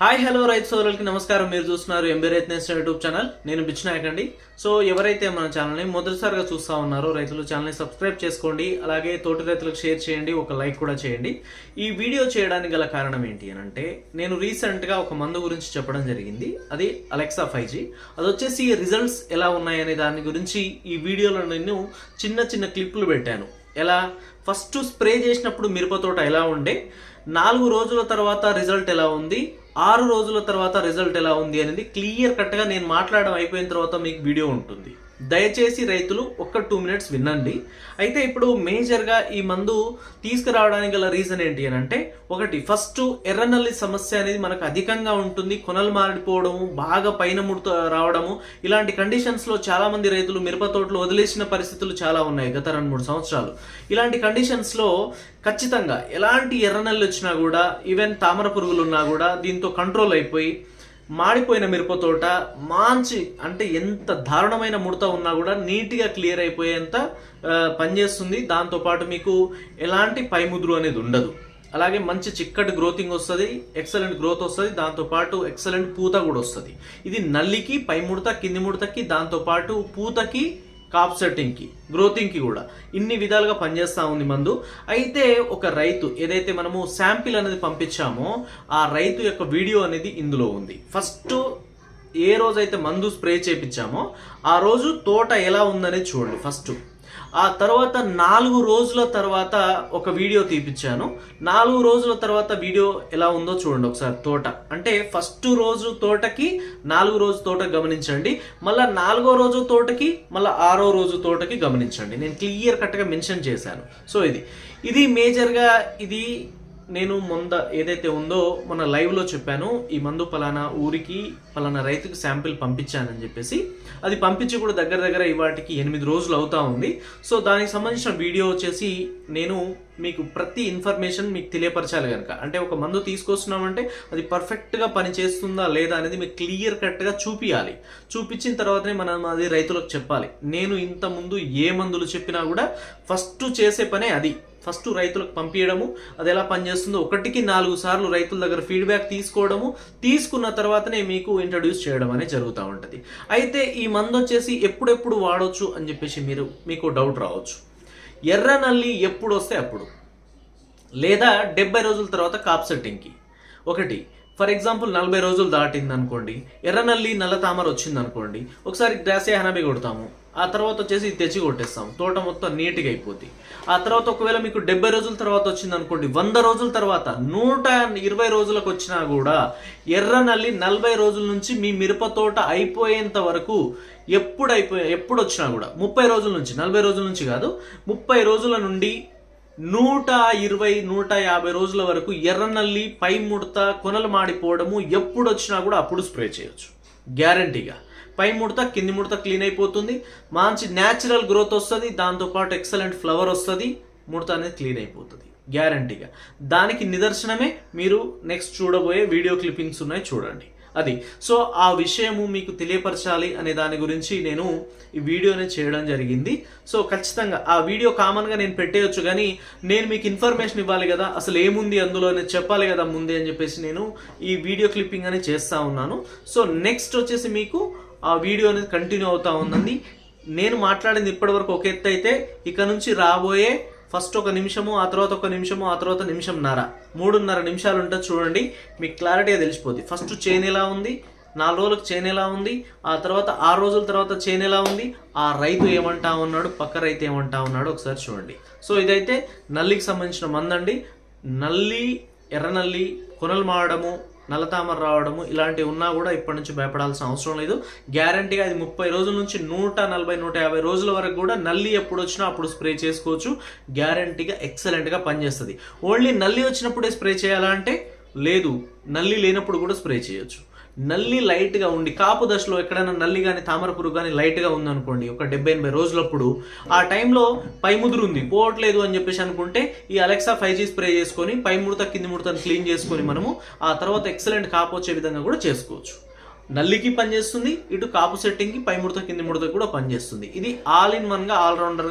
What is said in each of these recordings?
Hi hello రైతు సోదరులకి నమస్కారం. మీరు చూస్తున్నారు ఎంబీ రైతు నేషన్ యూట్యూబ్ ఛానల్. నేను బిచ్నాయక్ అండి. సో ఎవరైతే మన ఛానల్ని మొదటిసారిగా చూస్తా ఉన్నారో రైతులు ఛానల్ని సబ్స్క్రైబ్ చేసుకోండి. అలాగే తోటి రైతులకు షేర్ చేయండి. ఒక లైక్ కూడా చేయండి. ఈ వీడియో చేయడానికి గల కారణం ఏంటి అని అంటే నేను రీసెంట్గా ఒక మందు గురించి చెప్పడం జరిగింది. అది అలెక్సా ఫైవ్ జీ. అది వచ్చేసి రిజల్ట్స్ ఎలా ఉన్నాయనే దాని గురించి ఈ వీడియోలో నేను చిన్న చిన్న క్లిప్లు పెట్టాను. ఎలా? ఫస్ట్ స్ప్రే చేసినప్పుడు మిరపతోట ఎలా ఉండే? నాలుగు రోజుల తర్వాత రిజల్ట్ ఎలా ఉంది? ఆరు రోజుల తర్వాత రిజల్ట్ ఎలా ఉంది అనేది క్లియర్ కట్గా నేను మాట్లాడడం అయిపోయిన తర్వాత మీకు వీడియో ఉంటుంది. దయచేసి రైతులు ఒక్క టూ మినిట్స్ వినండి. అయితే ఇప్పుడు మేజర్గా ఈ మందు తీసుకురావడానికి గల రీజన్ ఏంటి అని అంటే ఒకటి ఫస్ట్ ఎర్రనల్లి సమస్య అనేది మనకు అధికంగా ఉంటుంది. కొనలు మారిపోవడము బాగా పైన ముడుతూ రావడము ఇలాంటి కండిషన్స్లో చాలామంది రైతులు మిరప తోటలు వదిలేసిన పరిస్థితులు చాలా ఉన్నాయి గత రెండు మూడు సంవత్సరాలు. ఇలాంటి కండిషన్స్లో ఖచ్చితంగా ఎలాంటి ఎర్రనల్లి వచ్చినా కూడా ఈవెన్ తామర పురుగులు ఉన్నా కూడా దీంతో కంట్రోల్ అయిపోయి మాడిపోయిన మిరపతోట మంచి అంటే ఎంత దారుణమైన ముడత ఉన్నా కూడా నీట్గా క్లియర్ అయిపోయేంత పనిచేస్తుంది దాంతోపాటు మీకు ఎలాంటి పైముద్రు అనేది ఉండదు. అలాగే మంచి చిక్కటి గ్రోతింగ్ వస్తుంది ఎక్సలెంట్ గ్రోత్ వస్తుంది దాంతోపాటు ఎక్సలెంట్ పూత కూడా వస్తుంది. ఇది నల్లికి పై ముడత కింది ముడతకి దాంతోపాటు పూతకి కాప్ సెట్టింగ్కి గ్రోతింగ్కి కూడా. ఇన్ని విధాలుగా పనిచేస్తూ ఉంది మందు. అయితే ఒక రైతు ఏదైతే మనము శాంపిల్ అనేది పంపించామో ఆ రైతు యొక్క వీడియో అనేది ఇందులో ఉంది. ఫస్ట్ ఏ రోజైతే మందు స్ప్రే చేపించామో ఆ రోజు తోట ఎలా ఉందనేది చూడండి ఫస్ట్. ఆ తర్వాత నాలుగు రోజుల తర్వాత ఒక వీడియో తీపిచ్చాను. నాలుగు రోజుల తర్వాత వీడియో ఎలా ఉందో చూడండి ఒకసారి తోట. అంటే ఫస్ట్ రోజు తోటకి నాలుగు రోజు తోట గమనించండి. మళ్ళీ నాలుగో రోజు తోటకి మళ్ళీ ఆరో రోజు తోటకి గమనించండి. నేను క్లియర్ కట్గా మెన్షన్ చేశాను. సో ఇది. ఇది మేజర్గా ఇది నేను మొంద ఏదైతే ఉందో మన లైవ్లో చెప్పాను ఈ మందు పలానా ఊరికి పలానా రైతుకు శాంపిల్ పంపించానని చెప్పేసి. అది పంపించి కూడా దగ్గర దగ్గర ఇవాటికి ఎనిమిది రోజులు అవుతా ఉంది. సో దానికి సంబంధించిన వీడియో వచ్చేసి నేను మీకు ప్రతి ఇన్ఫర్మేషన్ మీకు తెలియపరచాలి కనుక. అంటే ఒక మందు తీసుకొస్తున్నామంటే అది పర్ఫెక్ట్గా పని చేస్తుందా లేదా అనేది మీకు క్లియర్ కట్గా చూపించాలి చూపించిన తర్వాతనే మనం అది రైతులకు చెప్పాలి. నేను ఇంత ముందు ఏ మందులు చెప్పినా కూడా ఫస్ట్ చేసే పనే అది. ఫస్ట్ రైతులకు పంపించడము అది ఎలా పనిచేస్తుందో ఒకటికి నాలుగు సార్లు రైతుల దగ్గర ఫీడ్బ్యాక్ తీసుకోవడము తీసుకున్న తర్వాతనే మీకు ఇంట్రడ్యూస్ చేయడం అనేది జరుగుతూ ఉంటుంది. అయితే ఈ మందు వచ్చేసి ఎప్పుడెప్పుడు వాడొచ్చు అని చెప్పేసి మీరు మీకు డౌట్ రావచ్చు. ఎర్ర నల్లి ఎప్పుడు వస్తే అప్పుడు. లేదా డెబ్బై రోజుల తర్వాత కాప్ సెట్టింగ్కి. ఒకటి ఫర్ ఎగ్జాంపుల్ నలభై రోజులు దాటింది అనుకోండి ఎర్రనల్లి నల్ల తామర వచ్చింది అనుకోండి ఒకసారి గ్రాసే హనబి కొడతాము. ఆ తర్వాత వచ్చేసి ఇది తెచ్చి కొట్టేస్తాం. తోట మొత్తం నీట్గా అయిపోద్ది. ఆ తర్వాత ఒకవేళ మీకు డెబ్బై రోజుల తర్వాత వచ్చింది అనుకోండి వంద రోజుల తర్వాత నూట ఇరవై రోజులకు వచ్చినా కూడా ఎర్ర నల్లి నలభై రోజుల నుంచి మీ మిరప తోట అయిపోయేంత వరకు ఎప్పుడు అయిపోయే ఎప్పుడు వచ్చినా కూడా ముప్పై రోజుల నుంచి నలభై రోజుల నుంచి కాదు ముప్పై రోజుల నుండి నూట ఇరవై నూట యాభై రోజుల వరకు ఎర్రనల్లి పై ముడత కొనలు మాడిపోవడము ఎప్పుడు వచ్చినా కూడా అప్పుడు స్ప్రే చేయొచ్చు. గ్యారంటీగా. పై ముడత కింది ముడత క్లీన్ అయిపోతుంది. మంచి న్యాచురల్ గ్రోత్ వస్తుంది. దాంతోపాటు ఎక్సలెంట్ ఫ్లవర్ వస్తుంది. ముడత అనేది క్లీన్ అయిపోతుంది. గ్యారంటీగా దానికి నిదర్శనమే మీరు నెక్స్ట్ చూడబోయే వీడియో క్లిప్పింగ్స్ ఉన్నాయి చూడండి. అది. సో ఆ విషయము మీకు తెలియపరచాలి అనే దాని గురించి నేను ఈ వీడియోని చేయడం జరిగింది. సో ఖచ్చితంగా ఆ వీడియో కామన్గా నేను పెట్టేయచ్చు కానీ నేను మీకు ఇన్ఫర్మేషన్ ఇవ్వాలి కదా అసలు ఏముంది అందులో అనేది చెప్పాలి కదా ముందే అని చెప్పేసి నేను ఈ వీడియో క్లిప్పింగ్ అని చేస్తూ ఉన్నాను. సో నెక్స్ట్ వచ్చేసి మీకు ఆ వీడియో అనేది కంటిన్యూ అవుతా ఉందండి. నేను మాట్లాడింది ఇప్పటివరకు ఒక ఎత్తు అయితే ఇక నుంచి రాబోయే ఫస్ట్ ఒక నిమిషము ఆ తర్వాత ఒక నిమిషము ఆ తర్వాత నిమిషంన్నర. మూడున్నర నిమిషాలు ఉంటుంది చూడండి మీకు క్లారిటీగా తెలిసిపోద్ది. ఫస్ట్ చైన్ ఎలా ఉంది? నాలుగు రోజులకు చైన్ ఎలా ఉంది? ఆ తర్వాత ఆరు రోజుల తర్వాత చైన్ ఎలా ఉంది? ఆ రైతు ఏమంటా ఉన్నాడు? పక్క రైతు ఏమంటా ఉన్నాడు? ఒకసారి చూడండి. సో ఇదైతే నల్లికి సంబంధించిన మందండి. నల్లి ఎర్రనల్లి కొనలు మారడము నల్లతామర రావడము ఇలాంటివి ఉన్నా కూడా ఇప్పటి నుంచి భయపడాల్సిన అవసరం లేదు. గ్యారంటీగా అది ముప్పై రోజుల నుంచి నూట నలభై నూట యాభై రోజుల వరకు కూడా నల్లి ఎప్పుడు వచ్చినా అప్పుడు స్ప్రే చేసుకోవచ్చు. గ్యారంటీగా ఎక్సలెంట్గా పనిచేస్తుంది. ఓన్లీ నల్లి వచ్చినప్పుడే స్ప్రే చేయాలా అంటే లేదు నల్లి లేనప్పుడు కూడా స్ప్రే చేయొచ్చు. నల్లి లైట్గా ఉండి కాపు దశలో ఎక్కడైనా నల్లి కానీ తామర పురుగు కానీ లైట్గా ఉందనుకోండి ఒక డెబ్బై ఎనభై రోజులప్పుడు ఆ టైంలో పై ముదురు ఉంది. పోవట్లేదు అని చెప్పేసి అనుకుంటే ఈ అలెక్సా ఫైవ్ జీ స్ప్రే చేసుకొని పై ముడత కింది ముడతను క్లీన్ చేసుకొని మనము ఆ తర్వాత ఎక్సలెంట్ కాపు వచ్చే విధంగా కూడా చేసుకోవచ్చు. నల్లికి పనిచేస్తుంది ఇటు కాపు సెట్టింగ్కి పై ముడత కింది ముడత కూడా పనిచేస్తుంది ఇది ఆల్ ఇన్ వన్గా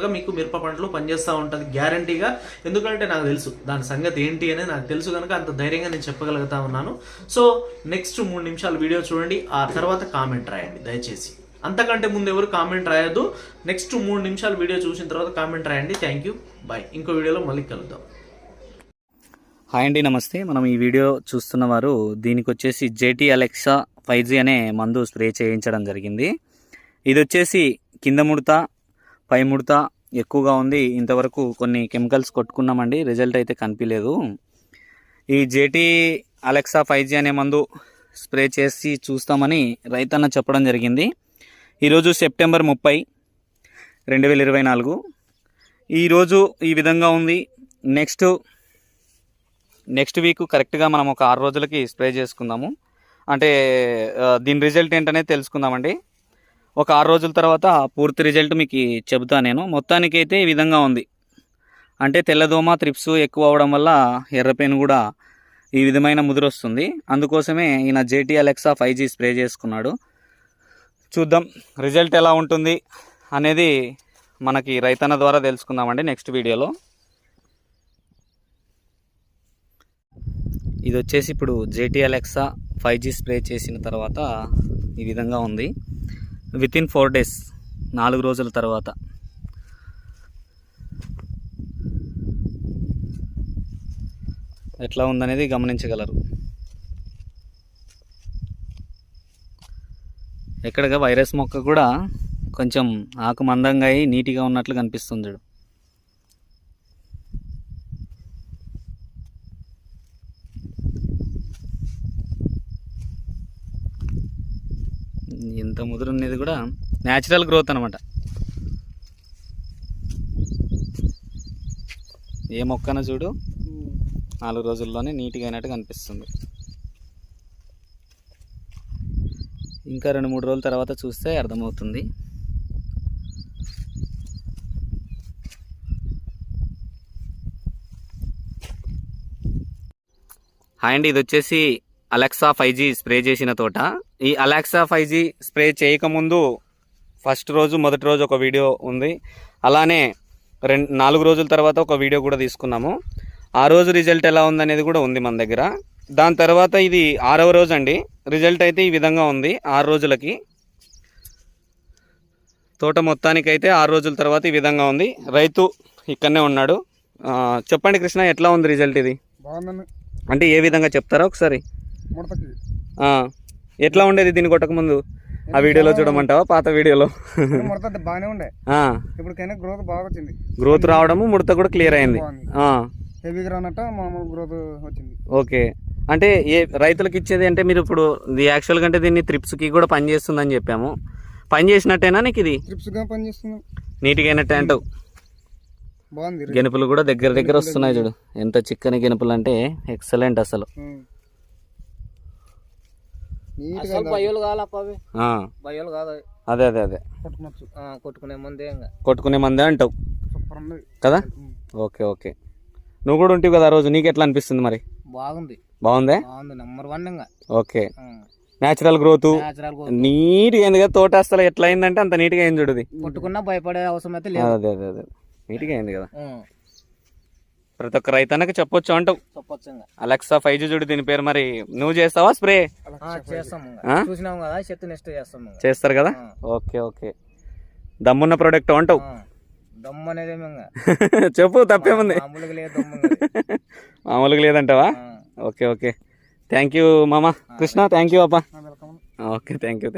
గా మీకు మిరప పంటలో పనిచేస్తూ ఉంటుంది గ్యారంటీగా ఎందుకంటే నాకు తెలుసు దాని సంగతి ఏంటి అనేది నాకు తెలుసు కనుక అంత ధైర్యంగా నేను చెప్పగలుగుతా ఉన్నాను. సో నెక్స్ట్ మూడు నిమిషాలు వీడియో చూడండి ఆ తర్వాత కామెంట్ రాయండి దయచేసి. అంతకంటే ముందు ఎవరు కామెంట్ రాయొద్దు నెక్స్ట్ మూడు నిమిషాలు వీడియో చూసిన తర్వాత కామెంట్ రాయండి. థ్యాంక్ యూ బాయ్ ఇంకో వీడియోలో మళ్ళీ కలుద్దాం. హాయ్ అండి నమస్తే. మనం ఈ వీడియో చూస్తున్న వారు దీనికి వచ్చేసి జేటీ అలెక్సా ఫైవ్ జీ అనే మందు స్ప్రే చేయించడం జరిగింది. ఇది వచ్చేసి కింద ముడత పై ముడత ఎక్కువగా ఉంది. ఇంతవరకు కొన్ని కెమికల్స్ కొట్టుకున్నామండి. రిజల్ట్ అయితే కనిపించలేదు ఈ జేటీ అలెక్సా ఫైవ్ అనే మందు స్ప్రే చేసి చూస్తామని రైతన్న చెప్పడం జరిగింది. ఈరోజు సెప్టెంబర్ ముప్పై రెండు వేల ఇరవై నాలుగు. ఈరోజు ఈ విధంగా ఉంది. నెక్స్ట్ నెక్స్ట్ వీక్ కరెక్ట్గా మనం ఒక ఆరు రోజులకి స్ప్రే చేసుకుందాము. అంటే దీని రిజల్ట్ ఏంటనేది తెలుసుకుందామండి. ఒక ఆరు రోజుల తర్వాత పూర్తి రిజల్ట్ మీకు చెబుతా నేను. మొత్తానికైతే ఈ విధంగా ఉంది. అంటే తెల్లదోమ త్రిప్స్ ఎక్కువ అవడం వల్ల ఎర్రపేను కూడా ఈ విధమైన ముదురొస్తుంది అందుకోసమే ఈయన JT Alexa five G spray చేసుకున్నాడు. చూద్దాం రిజల్ట్ ఎలా ఉంటుంది అనేది మనకి రైతన్న ద్వారా తెలుసుకుందామండి నెక్స్ట్ వీడియోలో. ఇది వచ్చేసి ఇప్పుడు JT Alexa five G spray చేసిన తర్వాత ఈ విధంగా ఉంది. విత్ ఇన్ ఫోర్ డేస్ నాలుగు రోజుల తర్వాత. ఎట్లా ఉందనేది గమనించగలరు. ఎక్కడగా వైరస్ మొక్క కూడా కొంచెం ఆకు మందంగా అయి నీట్గా ఉన్నట్లు కనిపిస్తుంది ఇంత ముదురు ఉన్నది కూడా న్యాచురల్ గ్రోత్ అనమాట ఏ మొక్కన చూడు నాలుగు రోజుల్లోనే నీట్గా అయినట్టు కనిపిస్తుంది ఇంకా రెండు మూడు రోజుల తర్వాత చూస్తే అర్థమవుతుంది. హాయ్ అండి ఇది వచ్చేసి అలెక్సా ఫైవ్ జీ స్ప్రే చేసిన తోట. ఈ అలెక్సా ఫైవ్ జీ స్ప్రే చేయకముందు ఫస్ట్ రోజు మొదటి రోజు ఒక వీడియో ఉంది. అలానే రెండు నాలుగు రోజుల తర్వాత ఒక వీడియో కూడా తీసుకున్నాము. ఆ రోజు రిజల్ట్ ఎలా ఉందనేది కూడా ఉంది మన దగ్గర. దాని తర్వాత ఇది ఆరవ రోజు అండి రిజల్ట్ అయితే ఈ విధంగా ఉంది ఆరు రోజులకి. తోట మొత్తానికైతే ఆరు రోజుల తర్వాత ఈ విధంగా ఉంది. రైతు ఇక్కడనే ఉన్నాడు. చెప్పండి కృష్ణ ఎట్లా ఉంది రిజల్ట్ ఇది? అంటే ఏ విధంగా చెప్తారా ఒకసారి? ఎట్లా ఉండేది దీన్ని కొట్టకముందు ఆ వీడియోలో చూడమంటావా? పాత వీడియోలో? బాగానే ఉండే. ఇప్పటికైనా గ్రోత్ బాగా వచ్చింది గ్రోత్ రావడము ముడత కూడా క్లియర్ అయింది. బాగుంది. ఆ, హెవీగా రానట్ట మామూలు గ్రోత్ వచ్చింది. ఓకే. అంటే ఏ రైతులకు ఇచ్చేది అంటే మీరు ఇప్పుడు యాక్చువల్గా అంటే దీన్ని త్రిప్స్కి కూడా పనిచేస్తుందని చెప్పాము. పని చేసినట్టేనా నీకు ఇది? ట్రిప్స్గా పనిచేస్తుంది నీట్గా అయినట్టే అంటావు బాగుంది. గెనుపులు కూడా దగ్గర దగ్గర వస్తున్నాయి చూడు. ఎంత చిక్కని గెనుపులు అంటే ఎక్సలెంట్ అసలు. అసలు బయ్యోలు బయ్యోలు కాదు. అదే అదే అదే. కొట్టుకునే ముందే ఇంకా కొట్టుకునే మందే అంటావు? సూపర్ ఉంది. కదా. Okay okay. నువ్వు కూడా ఉంటావు కదా ఆ రోజు? నీకు ఎట్లా అనిపిస్తుంది మరి? బాగుంది. బాగుందే? బాగుంది. నెంబర్ వన్ ఇంకా ఓకే. న్యాచురల్ గ్రోత్ నీట్గా అయింది కదా తోట అసలు. ఎట్లా అయిందంటే అంత నీట్గా అయింది చూడది కొట్టుకున్నా భయపడే అవసరం అయితే లేదు. అదే అదే అదే. నీట్గా అయింది కదా. ప్రతి ఒక్క రైతన్నకి చెప్పొచ్చు అంటావు. చెప్పొచ్చు అలెక్సా ఫైవ్ జీ చూడు దీని పేరు మరి. నువ్వు చేస్తావా స్ప్రే? కదా చెత్త నెక్స్ట్ చేస్తారు కదా. Okay okay. దమ్మున్న ప్రోడక్ట్ అంటావు. దమ్ము అనేది చెప్పు తప్పేముంది. మామూలుగా లేదంటావా. Okay okay. థ్యాంక్ యూ మామ. కృష్ణ థ్యాంక్ యూ అప్ప welcome okay thank you thank